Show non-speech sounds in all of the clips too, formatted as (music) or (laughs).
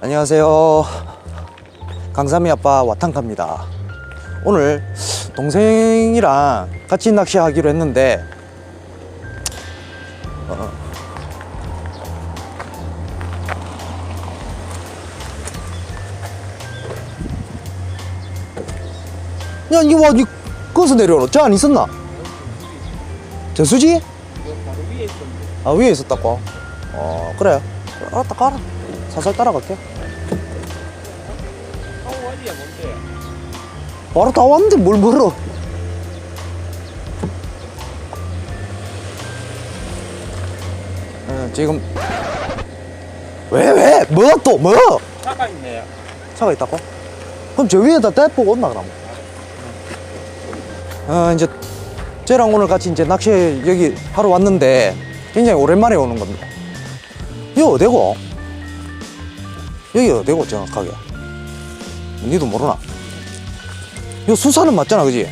안녕하세요. 강삼이 아빠 와탕카입니다. 오늘 동생이랑 같이 낚시하기로 했는데 어. 야, 이거 와, 니 거기서 내려오노? 저안 있었나? 저수지? 아, 위에 있었다고? 어, 그래. 알았다, 가라. 살살 따라갈게. 바로 다 왔는데 뭘 멀어? 어, 지금 왜 왜? 뭐야 또 뭐? 차가 있네 차가 있다고? 그럼 저 위에다 대포 온나 그럼? 어 이제 쟤랑 오늘 같이 이제 낚시 여기 하러 왔는데 굉장히 오랜만에 오는 겁니다. 여기 어디고? 여기 어디고 정확하게? 니도 모르나? 요 수산은 맞잖아, 그지?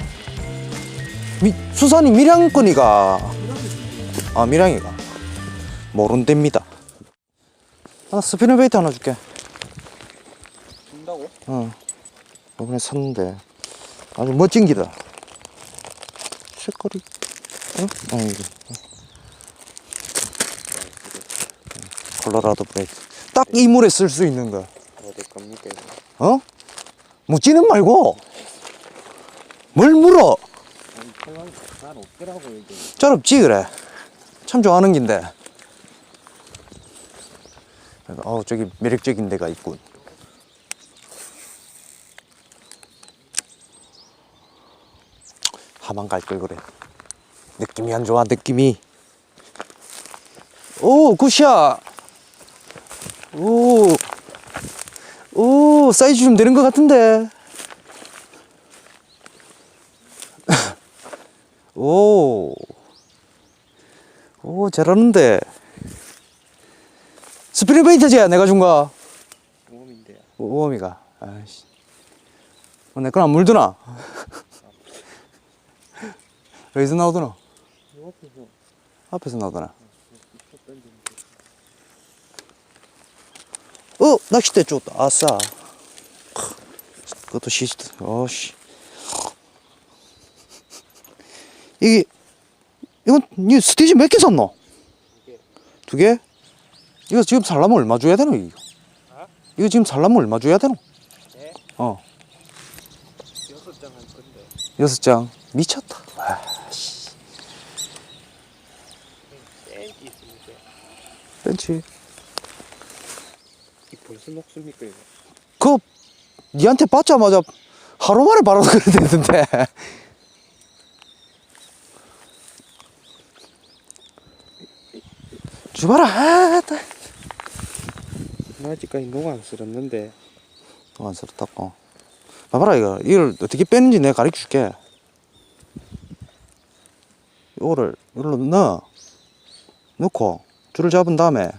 미, 수산이 밀양권이가 아 밀양이가 모른답니다. 하나 스피너 베이트 하나 줄게. 준다고? 어. 이번에 샀는데 아주 멋진 기다. 색깔이 응? 아 이거. 콜로라도 브레이크. 딱 이 물에 쓸 수 있는 거. 어디 겁니까? 어? 묻지는 말고 뭘 물어? 잘 없지 그래. 참 좋아하는 긴데. 어 저기 매력적인 데가 있군. 하만 갈 걸 그래. 느낌이 안 좋아 느낌이. 오 굿샷. 오. 오 사이즈 좀 되는 것 같은데. (laughs) 오. 오, 잘하는데. 스프링베이터지야, 내가 준 거. 모험인데 오미가. 아이씨. 어, 내 거는 안 물드나? (laughs) 어디서 나오더나? 요 앞에서 앞에서 나오더나? 어, 낚싯대 줬다. 아싸. 크, 그것도 시스트. 어씨. 이게, 이건, 니 스티지 몇 개 샀노? 개. 두 개? 이거 지금 살라면 얼마 줘야 되노, 이거? 아? 이거 지금 살라면 얼마 줘야 되노? 네? 어, 여섯 장할 건데 여섯 장. 미쳤다. 와, 씨. 땡기 있으니까 벤치. 이 벌써 녹습니까 이거? 그, 니한테 받자마자 하루 만에 바로 (laughs) 되던데. 주봐라. 아, 따. 나 아직까지 녹안 쓸었는데 어, 안쓰럽다고. 봐봐라, 이거. 이걸 어떻게 빼는지 내가 가르쳐 줄게. 이거를, 이걸로 넣어. 넣고, 줄을 잡은 다음에,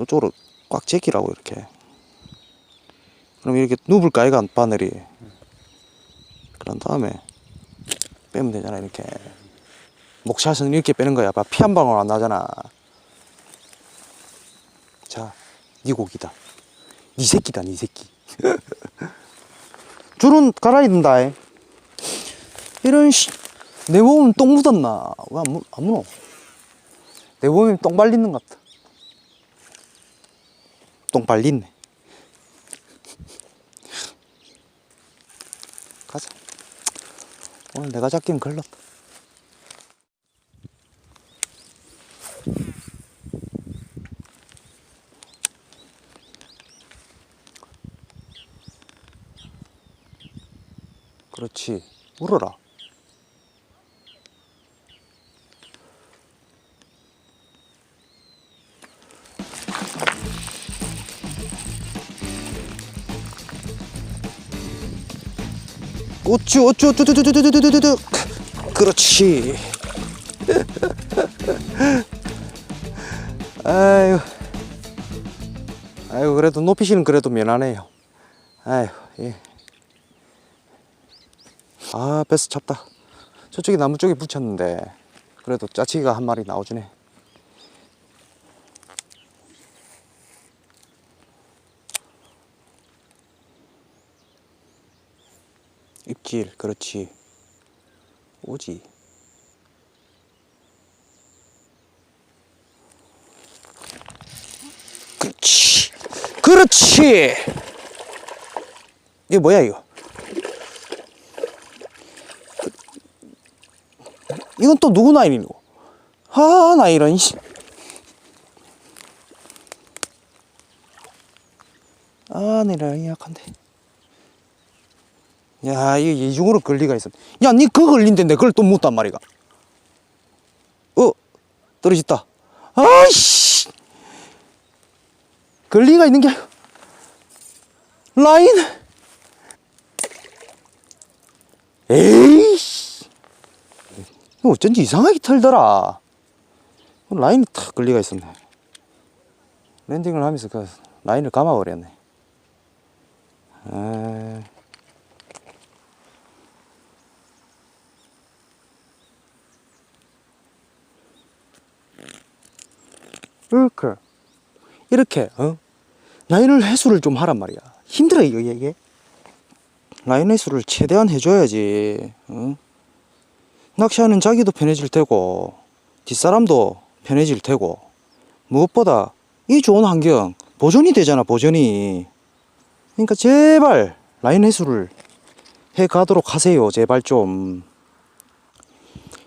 이쪽으로 꽉 제끼라고, 이렇게. 그럼 이렇게 누불까, 이가 바늘이. 그런 다음에, 빼면 되잖아, 이렇게. 목샷은 이렇게 빼는 거야. 봐, 피한 방울 안 나잖아. 자, 네 고기다. 네 새끼다, 네 새끼. (laughs) 줄은. 이. 이런 씨, 내 몸은 똥 묻었나? 왜 안, 묻어? 내 몸에 똥 발리는 것 같다. 똥 발리네. 가자. 오늘 내가 잡기는 걸렸다. 그렇지. 물어라. 오쭈 오쭈 뚜두두두두두두두 그렇지. 아유. 아유 그래도 높이시는 그래도 면하네요. 아유 예. 아 베스 잡다. 저쪽에 나무 쪽에 붙였는데 그래도 짜치기가 한 마리 나오주네. 입질 그렇지. 오지. 그렇지. 그렇지. 이게 뭐야 이거? 이건 또 누구 나이고 아 나 이런 씨. 아 내가 약한데 야, 이거 이중으로 걸리가 있어. 야, 니 그거 걸린데 그걸 또 묻단 말이가. 어, 떨어졌다. 아이씨. 걸리가 있는 게. 라인. 에이씨. 어쩐지 이상하게 털더라. 라인이 탁 걸리가 있었네. 랜딩을 하면서 그 라인을 감아버렸네. 아. 이 렇게 이렇게 어? 라인을 해수를 좀 하란 말이야. 힘들어 이거 이게 라인 해수를 최대한 해줘야지 어? 낚시하는 자기도 편해질 테고 뒷사람도 편해질 테고 무엇보다 이 좋은 환경 보존이 되잖아 보존이. 그러니까 제발 라인 해수를 해 가도록 하세요 제발 좀.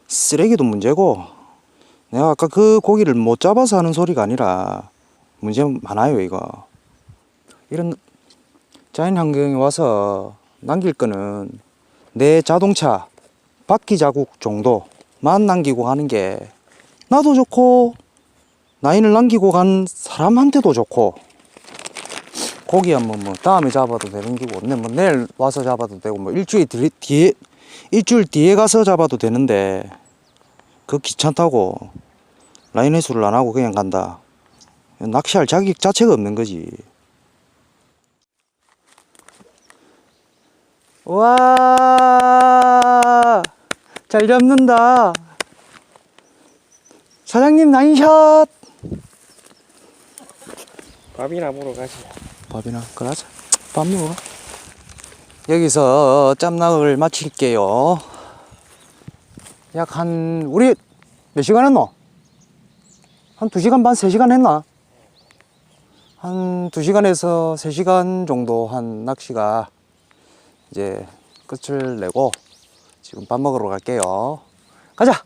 쓰레기도 문제고 내가 아까 그 고기를 못 잡아서 하는 소리가 아니라 문제 많아요 이거. 이런 자연 환경에 와서 남길 거는 내 자동차 바퀴 자국 정도만 남기고 가는 게 나도 좋고 라인을 남기고 간 사람한테도 좋고 고기야 뭐, 뭐 다음에 잡아도 되는 기고 네, 뭐 내일 와서 잡아도 되고 뭐 일주일 뒤- 뒤에 일주일 뒤에 가서 잡아도 되는데 그 귀찮다고 라인 해수를 안 하고 그냥 간다. 낚시할 자격 자체가 없는 거지. 와, 잘 잡는다. 사장님 나인샷. 밥이나 먹으러 가지. 밥이나 그러자. 밥 먹어. 여기서 짬낚을 마칠게요. 약 한 우리 몇 시간 했노? 한 2시간 반, 3시간 했나? 한 2시간에서 3시간 정도 한 낚시가 이제 끝을 내고 지금 밥 먹으러 갈게요. 가자!